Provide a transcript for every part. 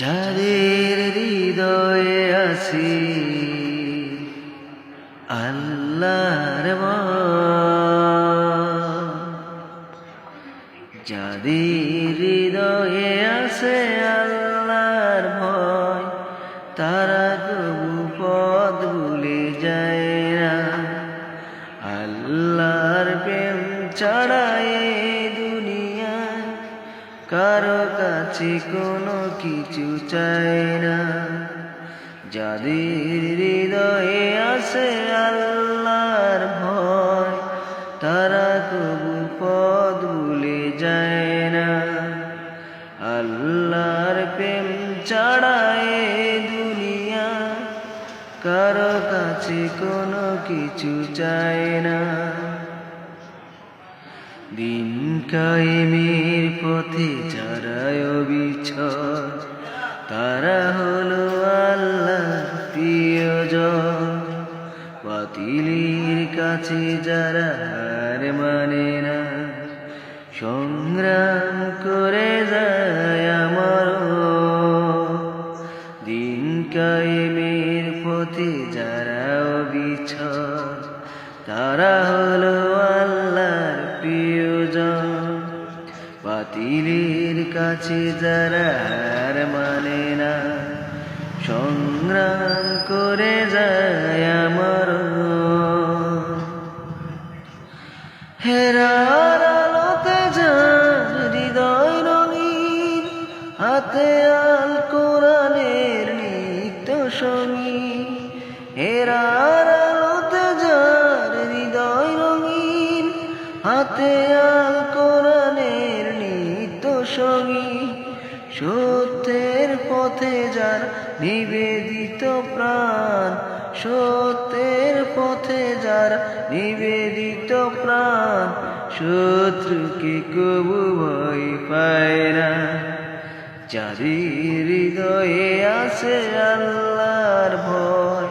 যাদের হৃদয়ে আছি, আল্লাহর। যাদের হৃদয়ে আছে আল্লাহর ভয়, তারা কবু পদ ভুলে যায় না আল্লাহর প্রেম ছাড়াই দুনিয়ায় কারও কাছে কোনো কিছু চায় না। যাদের হৃদয়ে আছে আল্লাহর ভয়, তারা কবু পদ ভুলে যায় না। আল্লাহর প্রেম ছাড়ায় দুনিয়া কারও কাছে কোনো কিছু চায় না। দিন কায়েমের পথে যারায় বিছর তারা হলো আল্লাহ প্রিয়জন। বাতিলের কাছে যারা হার মানে না, সংগ্রাম করে যায় আমার দিন কায়েমের পথে যারা বিছর তারা হলো কাছে যারা মানে না। সংগ্রাম করে যায় আমার। হেরার আলোতে যান হৃদয় রঙিন, হাতে আল কোরআনের নিত্য সঙ্গী হেরার আলোতে হৃদয় রঙিন, হাতে আল সঙ্গী, সত্যের পথে যার নিবেদিত প্রাণ, সত্যের পথে যার নিবেদিত প্রাণ, শত্রুকে কবু ভয় পায় না। যাদের হৃদয়ে আছে আল্লাহর ভয়,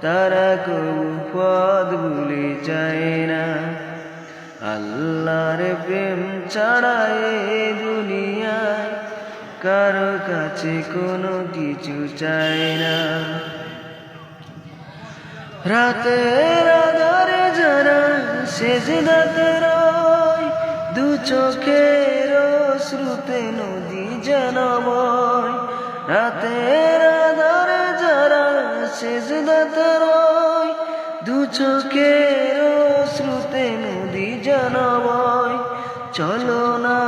তারা কবু পদ ভুলে যায় না। আল্লাহর প্রেম ছাড়া এ দুনিয়ায় কারও কাছে কোনো কিছু চাই না। রাতের আধারে যারা সেজদাতে রয়, দু চোখের শ্রুতে নদী জানবয় রাতের আধারে যারা সেজদাতে রয়, দু চোখের শ্রুতে নদী জানবয় চলো না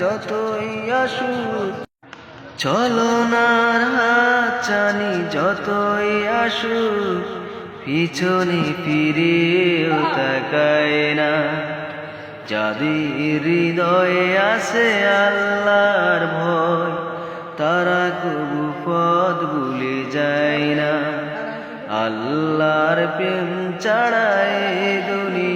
যতই আসুক, চলো না হাত চানি যতই আসু পিছনে ফিরেও তাকায় না। যাদের হৃদয়ে আছে আল্লাহর ভয়, তারা কবু পদ ভুলে যায় না। আল্লাহর প্রেম ছাড়ায় দুনিয়া